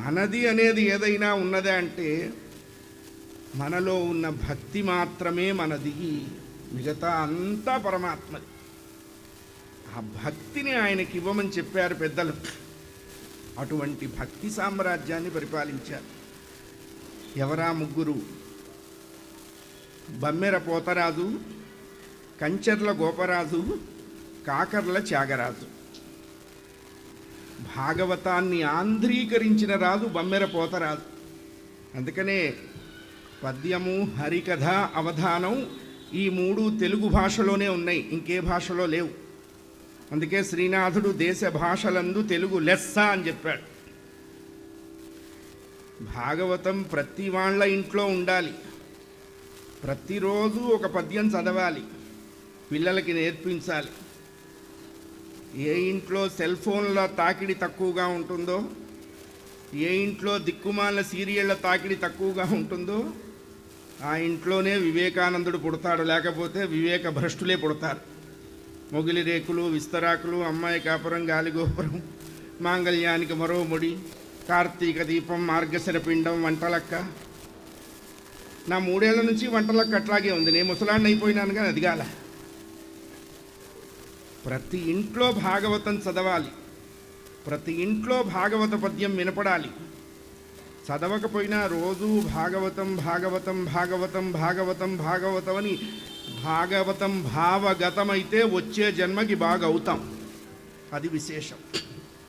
మనది అనేది ఏదైనా ఉన్నదే అంటే మనలో ఉన్న భక్తి మాత్రమే మనది. మిగతా అంతా పరమాత్మది. ఆ భక్తిని ఆయనకి ఇవ్వమని చెప్పారు పెద్దలు. అటువంటి భక్తి సామ్రాజ్యాన్ని పరిపాలించారు. ఎవరా ముగ్గురు? బమ్మెర పోతరాజు కంచర్ల గోపరాజు కాకర్ల త్యాగరాజు. భాగవతాన్ని ఆంధ్రీకరించిన రాజు బమ్మెర పోతరాజు అందుకనే పద్యము హరికథ అవధానం ఈ మూడు తెలుగు భాషలోనే ఉన్నాయి. ఇంకే భాషలో లేవు. అందుకే శ్రీనాథుడు దేశ భాషలందు తెలుగు లెస్స అని చెప్పాడు. భాగవతం ప్రతి వాళ్ళ ఇంట్లో ఉండాలి. ప్రతిరోజు ఒక పద్యం చదవాలి. పిల్లలకి నేర్పించాలి. ఏ ఇంట్లో సెల్ ఫోన్ల తాకిడి తక్కువగా ఉంటుందో ఏ ఇంట్లో దిక్కుమాల సీరియళ్ళ తాకిడి తక్కువగా ఉంటుందో ఆ ఇంట్లోనే వివేకానందుడు పుడతాడు. లేకపోతే వివేక భ్రష్టులే పుడతారు. మొగిలి రేకులు విస్తరాకులు అమ్మాయి కాపురం గాలిగోపురం మాంగళ్యానికి మరో ముడి కార్తీక దీపం మార్గశర పిండం వంటలక్క. నా మూడేళ్ళ నుంచి వంటలక్క అట్లాగే ఉంది. నేను ముసలాండ్ అయిపోయినాను కానీ అదిగాల ప్రతి ఇంట్లో భాగవతం చదవాలి. ప్రతి ఇంట్లో భాగవత పద్యం వినపడాలి. చదవకపోయినా రోజూ భాగవతం భాగవతం భాగవతం భాగవతం భాగవతం అని భాగవతం భావగతమైతే వచ్చే జన్మకి బాగవుతాం. అది విశేషం.